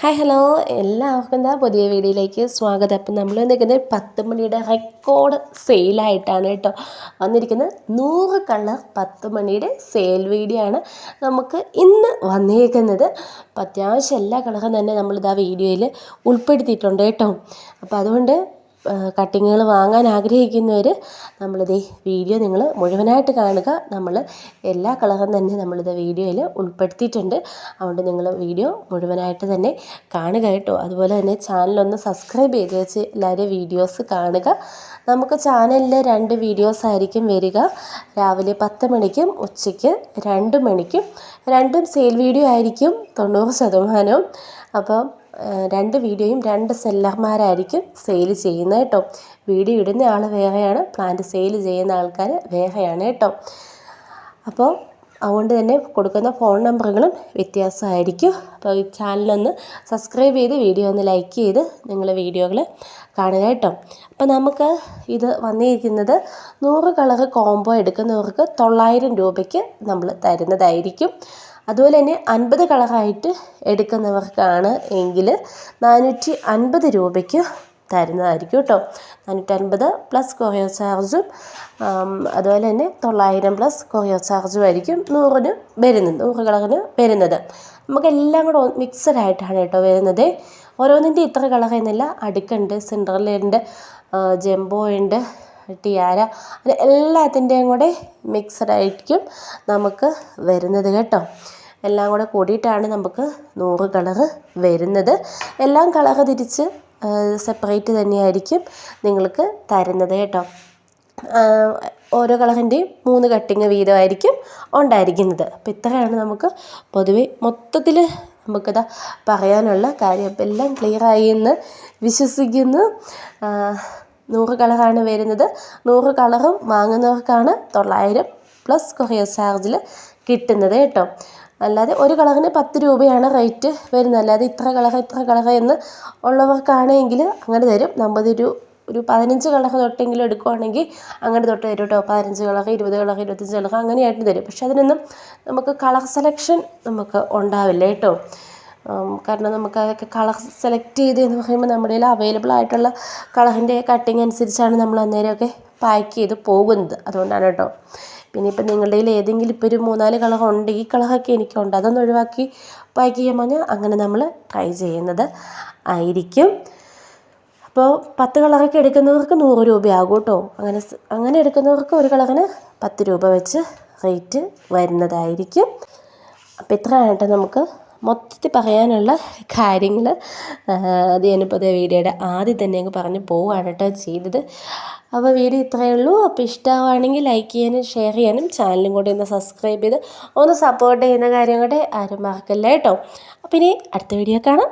Hi hello എല്ലാവർക്കും എന്താ പുതിയ വീഡിയോയിലേക്ക് സ്വാഗതം. അപ്പം നമ്മൾ നിൽക്കുന്നത് പത്ത് മണിയുടെ റെക്കോർഡ് സെയിലായിട്ടാണ് കേട്ടോ. വന്നിരിക്കുന്നത് നൂറ് കളർ പത്ത് മണിയുടെ സെയിൽ വീഡിയോ ആണ് നമുക്ക് ഇന്ന് വന്നിരിക്കുന്നത് അപ്പം അത്യാവശ്യം എല്ലാ കളറും തന്നെ നമ്മളിതാ വീഡിയോയിൽ ഉൾപ്പെടുത്തിയിട്ടുണ്ട് കേട്ടോ. അപ്പോൾ അതുകൊണ്ട് കട്ടിങ്ങുകൾ വാങ്ങാൻ ആഗ്രഹിക്കുന്നവർ നമ്മളിത് വീഡിയോ നിങ്ങൾ മുഴുവനായിട്ട് കാണുക. നമ്മൾ എല്ലാ കളറും തന്നെ നമ്മളിത് വീഡിയോയിൽ ഉൾപ്പെടുത്തിയിട്ടുണ്ട്. അതുകൊണ്ട് നിങ്ങൾ വീഡിയോ മുഴുവനായിട്ട് തന്നെ കാണുക കേട്ടോ. അതുപോലെ തന്നെ ചാനലൊന്ന് സബ്സ്ക്രൈബ് ചെയ്ത് വെച്ച് എല്ലാവരും വീഡിയോസ് കാണുക. നമുക്ക് ചാനലിൽ രണ്ട് വീഡിയോസ് ആയിരിക്കും വരിക. രാവിലെ പത്ത് മണിക്കും ഉച്ചയ്ക്ക് രണ്ട് മണിക്കും. രണ്ടും സെയിൽ വീഡിയോ ആയിരിക്കും തൊണ്ണൂറ് ശതമാനവും. അപ്പം രണ്ട് വീഡിയോയും രണ്ട് സെല്ലർമാരായിരിക്കും സെയിൽ ചെയ്യുന്നത് കേട്ടോ. വീഡിയോ ഇടുന്ന ആൾ വേറെയാണ് പ്ലാന്റ് സെയിൽ ചെയ്യുന്ന ആൾക്കാർ വേറെയാണ് കേട്ടോ. അപ്പോൾ അതുകൊണ്ട് തന്നെ കൊടുക്കുന്ന ഫോൺ നമ്പറുകളും വ്യത്യാസമായിരിക്കും. അപ്പോൾ ഈ ചാനലൊന്ന് സബ്സ്ക്രൈബ് ചെയ്ത് വീഡിയോ ഒന്ന് ലൈക്ക് ചെയ്ത് നിങ്ങൾ വീഡിയോകൾ കാണുക കേട്ടോ. അപ്പോൾ നമുക്ക് ഇത് വന്നിരിക്കുന്നത് നൂറ് കളർ കോംബോ എടുക്കുന്നവർക്ക് തൊള്ളായിരം രൂപയ്ക്ക് നമ്മൾ തരുന്നതായിരിക്കും. അതുപോലെ തന്നെ അൻപത് കളറായിട്ട് എടുക്കുന്നവർക്കാണ് എങ്കിൽ നാനൂറ്റി അൻപത് രൂപയ്ക്ക് തരുന്നതായിരിക്കും കേട്ടോ. നാനൂറ്റൻപത് പ്ലസ് കൊറിയർ ചാർജും അതുപോലെ തന്നെ തൊള്ളായിരം പ്ലസ് കൊറിയർ ചാർജും ആയിരിക്കും നൂറിന് വരുന്നത് നൂറ് കളറിന് വരുന്നത്. നമുക്കെല്ലാം കൂടെ മിക്സഡ് ആയിട്ടാണ് കേട്ടോ വരുന്നത്. ഓരോന്നിന്റെ ഇത്ര കളർ എന്നില്ല അടുക്കുണ്ട് സെൻട്രലുണ്ട് ജംബോ ഉണ്ട് ടിയാര എല്ലാത്തിന്റെയും കൂടെ മിക്സഡ് ആയിരിക്കും നമുക്ക് വരുന്നത് കേട്ടോ. എല്ലാം കൂടെ കൂടിയിട്ടാണ് നമുക്ക് നൂറ് കളറ് വരുന്നത്. എല്ലാം കളറ് തിരിച്ച് സെപ്പറേറ്റ് തന്നെയായിരിക്കും നിങ്ങൾക്ക് തരുന്നത് കേട്ടോ. ഓരോ കളറിന്റെയും മൂന്ന് കട്ടിങ് വീതമായിരിക്കും ഉണ്ടായിരിക്കുന്നത്. അപ്പോൾ ഇത്രയാണ് നമുക്ക് പൊതുവെ മൊത്തത്തിൽ നമുക്കത് പറയാനുള്ള കാര്യം. അപ്പം എല്ലാം ക്ലിയറായി എന്ന് വിശ്വസിക്കുന്നു. നൂറ് കളറാണ് വരുന്നത്. നൂറ് കളറും വാങ്ങുന്നവർക്കാണ് തൊള്ളായിരം പ്ലസ് കൊറിയർ ചാർജിൽ കിട്ടുന്നത് കേട്ടോ. അല്ലാതെ ഒരു കളറിന് പത്ത് രൂപയാണ് റേറ്റ് വരുന്നത്. അല്ലാതെ ഇത്ര കളർ ഇത്ര കളർ എന്ന് ഉള്ളവർക്കാണെങ്കിൽ അങ്ങനെ തരും. നമ്മൾ ഒരു ഒരു പതിനഞ്ച് കളർ തൊട്ടെങ്കിലും എടുക്കുവാണെങ്കിൽ അങ്ങനെ തൊട്ട് തരും കേട്ടോ പതിനഞ്ച് കളർ ഇരുപത് കളർ ഇരുപത്തഞ്ച് കളർ അങ്ങനെയായിട്ട് തരും. പക്ഷെ അതിനൊന്നും നമുക്ക് കളർ സെലക്ഷൻ നമുക്ക് ഉണ്ടാവില്ല കേട്ടോ. കാരണം നമുക്ക് അതൊക്കെ കളർ സെലക്ട് ചെയ്ത് എന്ന് പറയുമ്പോൾ നമ്മുടെ കയ്യിൽ അവൈലബിൾ ആയിട്ടുള്ള കളറിന്റെ കട്ടിങ് അനുസരിച്ചാണ് നമ്മൾ അന്നേരമൊക്കെ പാക്ക് ചെയ്ത് പോകുന്നത്. അതുകൊണ്ടാണ് കേട്ടോ. പിന്നെ ഇപ്പം നിങ്ങളുടെ കയ്യിൽ ഏതെങ്കിലും ഇപ്പോൾ ഒരു മൂന്നാൽ കളഹം ഉണ്ട് ഈ കളറൊക്കെ എനിക്കുണ്ട് അതൊന്ന് ഒഴിവാക്കി പാക്ക് ചെയ്യാൻ പറഞ്ഞാൽ അങ്ങനെ നമ്മൾ ട്രൈ ചെയ്യുന്നത് ആയിരിക്കും. അപ്പോൾ പത്ത് കളറൊക്കെ എടുക്കുന്നവർക്ക് നൂറ് രൂപയാകും കേട്ടോ. അങ്ങനെ അങ്ങനെ എടുക്കുന്നവർക്ക് ഒരു കളറിന് പത്ത് രൂപ വെച്ച് റേറ്റ് വരുന്നതായിരിക്കും. അപ്പോൾ ഇത്രയാണ് കേട്ടോ നമുക്ക് മൊത്തത്തിൽ പറയാനുള്ള കാര്യങ്ങൾ അത് ഞാനിപ്പോൾ അതേ വീഡിയോയുടെ ആദ്യം തന്നെ അങ്ങ് പറഞ്ഞ് പോവുകയാണ് കേട്ടോ ചെയ്തത്. അപ്പോൾ വീഡിയോ ഇത്രയേ ഉള്ളൂ. അപ്പോൾ ഇഷ്ടമാണെങ്കിൽ ലൈക്ക് ചെയ്യാനും ഷെയർ ചെയ്യാനും ചാനലും കൂടി ഒന്ന് സബ്സ്ക്രൈബ് ചെയ്ത് ഒന്ന് സപ്പോർട്ട് ചെയ്യുന്ന കാര്യം കൂടെ ആരും മറക്കല്ല കേട്ടോ. അപ്പോൾ ഇനി അടുത്ത വീഡിയോ കാണാം.